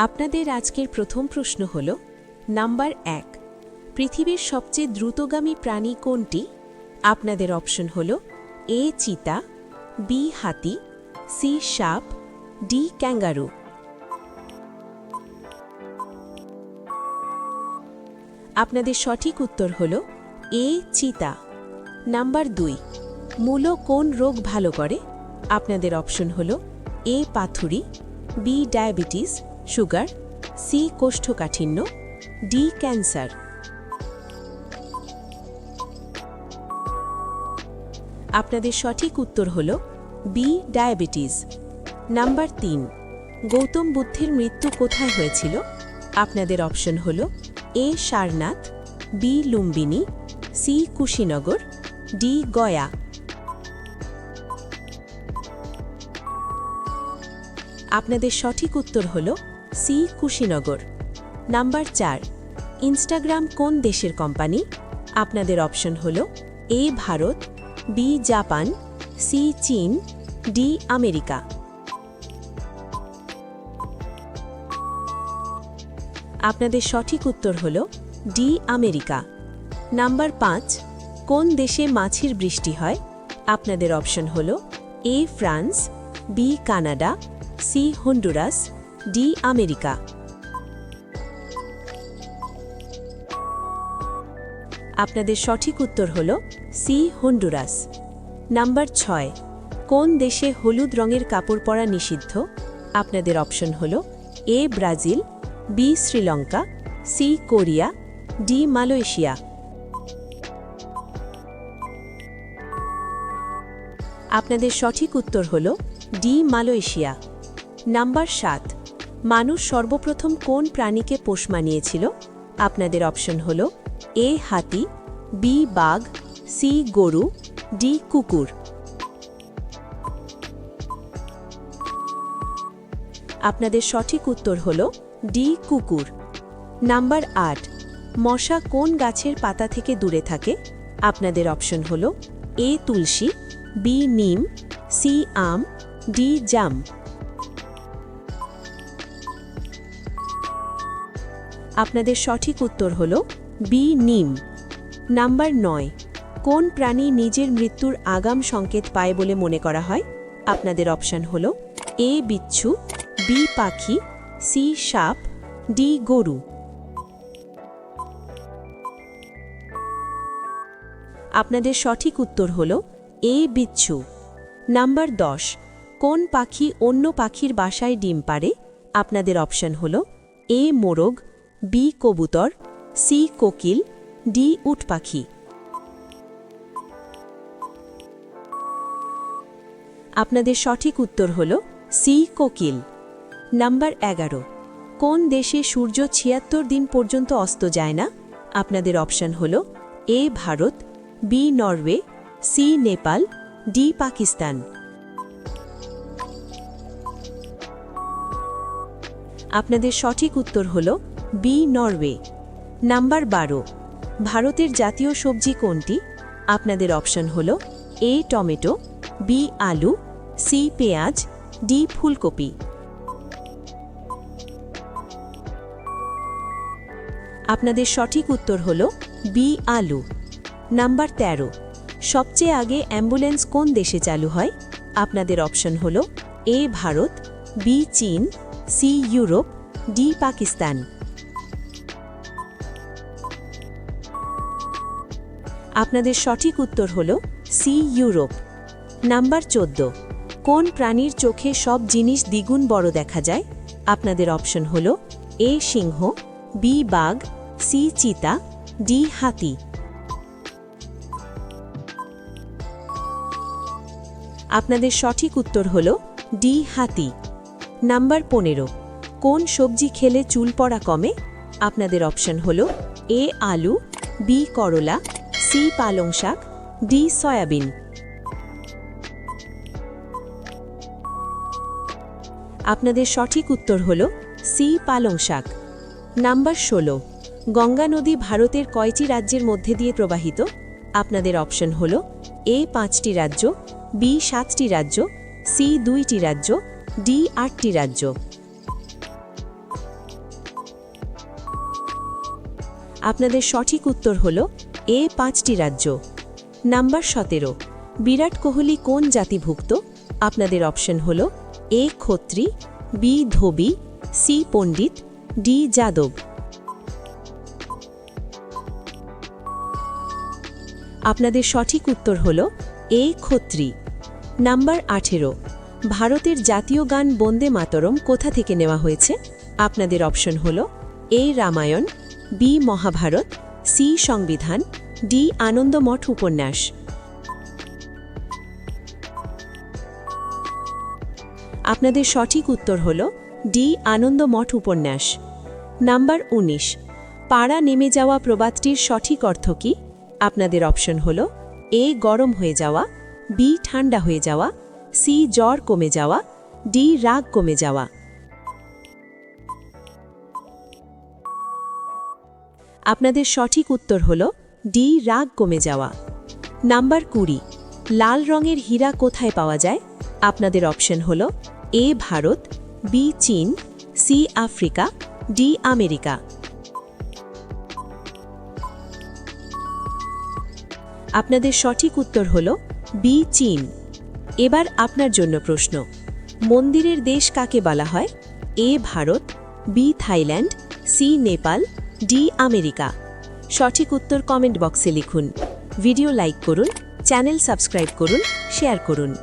আপনাদের আজকের প্রথম প্রশ্ন হল, নাম্বার এক, পৃথিবীর সবচেয়ে দ্রুতগামী প্রাণী কোনটি? আপনাদের অপশন হল, এ, চিতা, বি, হাতি, সি, সাপ, ডি, ক্যাঙ্গারু। আপনাদের সঠিক উত্তর হল, এ, চিতা। নাম্বার দুই, মূলো কোন রোগ ভালো করে? আপনাদের অপশন হল, এ, পাথুরি, বি, ডায়াবেটিস সুগার, সি কোষ্ঠকাঠিন্য, ডি ক্যান্সার। আপনাদের সঠিক উত্তর হল বি ডায়াবেটিস। নাম্বার তিন, গৌতম বুদ্ধের মৃত্যু কোথায় হয়েছিল? আপনাদের অপশন হল A Sarnath, B Lumbini, C Kushinagar, D Gaya. আপনাদের সঠিক উত্তর হল সি কুশীনগর। নাম্বার চার, ইনস্টাগ্রাম কোন দেশের কোম্পানি? আপনাদের অপশন হল A Bharat, B Japan, C চীন, ডি আমেরিকা। আপনাদের সঠিক উত্তর হল ডি আমেরিকা। নাম্বার পাঁচ, কোন দেশে মাছির বৃষ্টি হয়? আপনাদের অপশন হল A France, B Canada, C Honduras D America. আপনাদের সঠিক উত্তর হল সি, হন্ডুরাস। নাম্বার ছয়, কোন দেশে হলুদ রঙের কাপড় পরা নিষিদ্ধ? আপনাদের অপশন হল A, Brazil, B, Sri Lanka, C, Korea, D, Malaysia. আপনাদের সঠিক উত্তর হল ডি, মালয়েশিয়া। নাম্বার সাত মানুষ সর্বপ্রথম কোন প্রাণীকে পোষ মানিয়েছিল? আপনাদের অপশন হল এ, হাতি, বি, বাঘ, সি, গরু, ডি, কুকুর। আপনাদের সঠিক উত্তর হল ডি, কুকুর। নাম্বার আট, মশা কোন গাছের পাতা থেকে দূরে থাকে? আপনাদের অপশন হল এ, তুলসী, বি, নিম, সি, আম, ডি, জাম। আপনাদের সঠিক উত্তর হল বি, নিম। নাম্বার নয়, কোন প্রাণী নিজের মৃত্যুর আগাম সংকেত পায় বলে মনে করা হয়? আপনাদের অপশান হল এ, বিচ্ছু, বি, পাখি, সি, সাপ, ডি, গরু। আপনাদের সঠিক উত্তর হল এ, বিচ্ছু। নাম্বার দশ, কোন পাখি অন্য পাখির বাসায় ডিম পারে আপনাদের অপশন হল এ, মোরগ বি কবুতর, সি কোকিল, ডি উট পাখি। আপনাদের সঠিক উত্তর হল সি কোকিল। নাম্বার এগারো, কোন দেশে সূর্য ছিয়াত্তর দিন পর্যন্ত অস্ত যায় না? আপনাদের অপশন হল A Bharat, B Norway, C Nepal, D Pakistan. আপনাদের সঠিক উত্তর হল বি নরওয়ে নাম্বার বারো. ভারতের জাতীয় সবজি কোনটি? আপনাদের অপশন হল এ টমেটো বি আলু সি পেঁয়াজ ডি ফুলকপি। আপনাদের সঠিক উত্তর হল বি আলু। নাম্বার ১৩ সবচেয়ে আগে অ্যাম্বুলেন্স কোন দেশে চালু হয়? আপনাদের অপশন হল এ ভারত বি চীন সি ইউরোপ ডি পাকিস্তান। আপনাদের সঠিক উত্তর হল সি, ইউরোপ। নাম্বার চোদ্দ। কোন প্রাণীর চোখে সব জিনিস দ্বিগুণ বড় দেখা যায়? আপনাদের অপশন হল এ, সিংহ, বি, বাঘ, সি, চিতা, ডি, হাতি। আপনাদের সঠিক উত্তর হল ডি, হাতি। নাম্বার পনেরো। কোন সবজি খেলে চুল পড়া কমে? আপনাদের অপশন হল এ, আলু, বি, করলা সি পালং শাক, ডি সয়াবিন। আপনাদের সঠিক উত্তর হল সি পালং শাক। নাম্বার ষোলো, গঙ্গা নদী ভারতের কয়টি রাজ্যের মধ্যে দিয়ে প্রবাহিত? আপনাদের অপশন হল এ পাঁচটি রাজ্য, বি সাতটি রাজ্য, সি দুইটি রাজ্য, ডি আটটি রাজ্য। আপনাদের সঠিক উত্তর হল এ পাঁচটি রাজ্য। নাম্বার সতেরো, বিরাট কোহলি কোন জাতিভুক্ত? আপনাদের অপশন হল A Khatri B dhobi, C Pandit, D Yadav. আপনাদের সঠিক উত্তর হল এ খত্রী নাম্বার আঠেরো, ভারতের জাতীয় গান বন্দে মাতরম কোথা থেকে নেওয়া হয়েছে? আপনাদের অপশন হল A Ramayana, B Mahabharata C সংবিধান, ডি আনন্দমঠ উপন্যাস। আপনাদের সঠিক উত্তর হল ডি আনন্দমঠ উপন্যাস। নাম্বার ১৯ পাড়া নেমে যাওয়া প্রবাদটির সঠিক অর্থ কি? আপনাদের অপশন হল এ গরম হয়ে যাওয়া, বি ঠান্ডা হয়ে যাওয়া, সি জ্বর কমে যাওয়া, ডি রাগ কমে যাওয়া। আপনাদের সঠিক উত্তর হল ডি, রাগ কমে যাওয়া। নাম্বার কুড়ি, লাল রঙের হীরা কোথায় পাওয়া যায়? আপনাদের অপশন হল এ, ভারত, বি, চীন, সি, আফ্রিকা, ডি, আমেরিকা। আপনাদের সঠিক উত্তর হল বি, চীন। এবার আপনার জন্য প্রশ্ন, মন্দিরের দেশ কাকে বলা হয়? A, Bharat, B, Thailand, C, Nepal D America. সঠিক উত্তর কমেন্ট বক্সে লিখুন। ভিডিও লাইক করুন, চ্যানেল সাবস্ক্রাইব করুন, শেয়ার করুন।